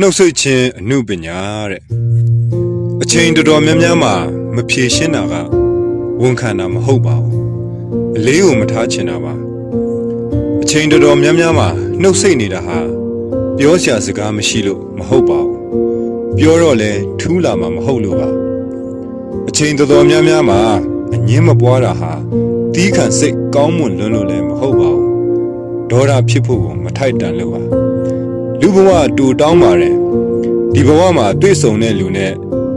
နှုတ်ဆက်ခြင်းအမှုပညာတဲ့အချိန်တော်တော်များများမှာမဖြေရှင်းတာကဝန်ခံတာမဟုတ်ပါဘူးအလေးကိုမထားချင်တာပါအချိန်တော်တော်များများမှာနှုတ်ဆက်နေတာဟာပြောစရာစကားမရှိလို့မဟုတ်ပါဘူးပြောတော့လဲထူးလာမှာမဟုတ်လို့ပါအချိန်တော်တော်များများမှာအငင်းမပွားတာဟာတီးခံစိတ်ကောင်းမွန်လွန်းလို့လည်းမဟုတ်ပါဘူးဒေါသဖြစ်ဖို့ကိုမထိုက်တန်လို့ပါ လူဘဝတူတောင်းပါတယ်ဒီဘဝမှာတွေ့ဆုံတဲ့လူနဲ့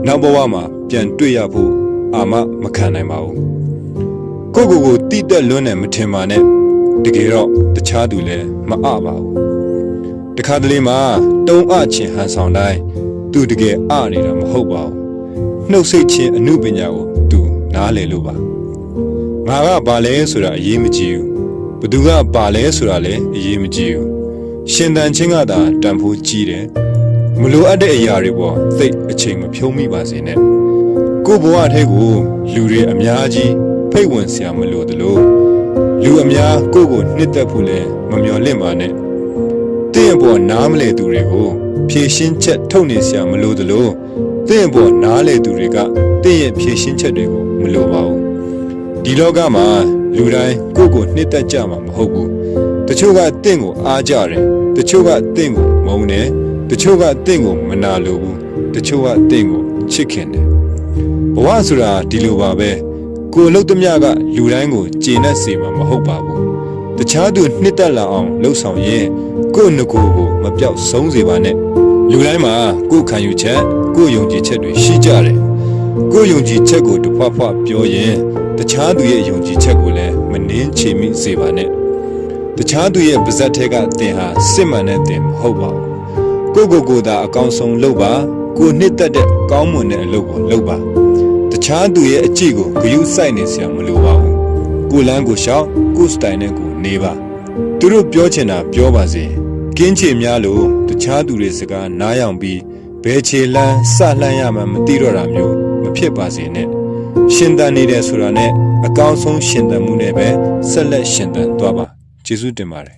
နောက်ဘဝမှာပြန်တွေ့ရဖို့အာမမခံနိုင်ပါဘူးကိုယ့်ကိုယ်ကိုတိတက်လွန်းတယ်မထင်ပါနဲ့တကယ်တော့တခြားသူလည်းမအပါဘူးတခါတလေမှာတုံးအချင်းဟန်ဆောင်တိုင်းသူတကယ်အနေတာမဟုတ်ပါဘူးနှုတ်ဆက်ခြင်းအမှုပညာကိုသူနားလည်လို့ပါငါကဘာလဲဆိုတာအရေးမကြီးဘူးဘသူကဘာလဲဆိုတာလည်းအရေးမကြီးဘူး ရှင်တန်ချင်းကသာတန်ဖိုးကြီးတယ်မလိုအပ်တဲ့အရာတွေပေါ်သိပ်အချိန်မဖြုံးမိပါစေနဲ့ကို့ဘဝထဲကိုလူတွေအများကြီးဖိတ်ဝင်စရာမလိုသလိုလူအများကိုယ့်ကိုနှစ်သက်ဖို့လည်းမမျှော်လင့်ပါနဲ့တင့်အပေါ်နားမလဲသူတွေကိုဖြည့်ရှင်းချက်ထုတ်နေစရာမလိုသလိုတင့်အပေါ်နားလဲသူတွေကတင့်ရဲ့ဖြည့်ရှင်းချက်တွေကိုမလိုပါဘူးဒီလောကမှာလူတိုင်းကိုယ့်ကိုနှစ်သက်ကြမှာမဟုတ်ဘူး တချို့ကတင့်ကိုအားကြတယ်တချို့ကတင့်ကိုမုန်းတယ်တချို့ကတင့်ကိုမနာလိုဘူးတချို့ကတင့်ကိုချစ်ခင်တယ်ဘဝဆိုတာဒီလိုပါပဲကိုယ်အလုပ်သမျှကလူတိုင်းကိုကျေနပ်စေမှာမဟုတ်ပါဘူးတခြားသူနှစ်သက်လာအောင်လှုပ်ဆောင်ရင်ကိုယ့်ငကိုယ်ကိုမပြောက်ဆုံးစေပါနဲ့လူတိုင်းမှာကိုယ်ခံယူချက်ကိုယ်ယုံကြည်ချက်တွေရှိကြတယ်ကိုယ်ယုံကြည်ချက်ကိုတစ်ဖွားဖွားပြောရင်တခြားသူရဲ့ယုံကြည်ချက်ကိုလည်းမနှင်းချေမိစေပါနဲ့ တခြားသူရဲ့ပါဇက်ထဲကတင်ဟာစစ်မှန်တဲ့တင်မဟုတ်ပါဘူးကိုယ့်ကိုယ်ကိုယ်သာအကောင်းဆုံးလုပ်ပါကိုယ်နှစ်သက်တဲ့ကောင်းမွန်တဲ့အလုပ်ကိုလုပ်ပါတခြားသူရဲ့အကြည့်ကိုဂရုစိုက်နေစရာမလိုပါဘူးကိုယ်လန်းကိုရှောက်ကိုယ်စတိုင်နဲ့ကိုနေပါသူတို့ပြောချင်တာပြောပါစေကင်းချေများလို့တခြားသူတွေစကားနားယောင်ပြီးဘယ်ခြေလန်းစလှမ်းရမှမသိတော့တာမျိုးမဖြစ်ပါစေနဲ့ရှင်သန်နေတယ်ဆိုတာနဲ့အကောင်းဆုံးရှင်သန်မှုနဲ့ပဲဆက်လက်ရှင်သန်သွားပါ ကျေးဇူးတင်ပါတယ်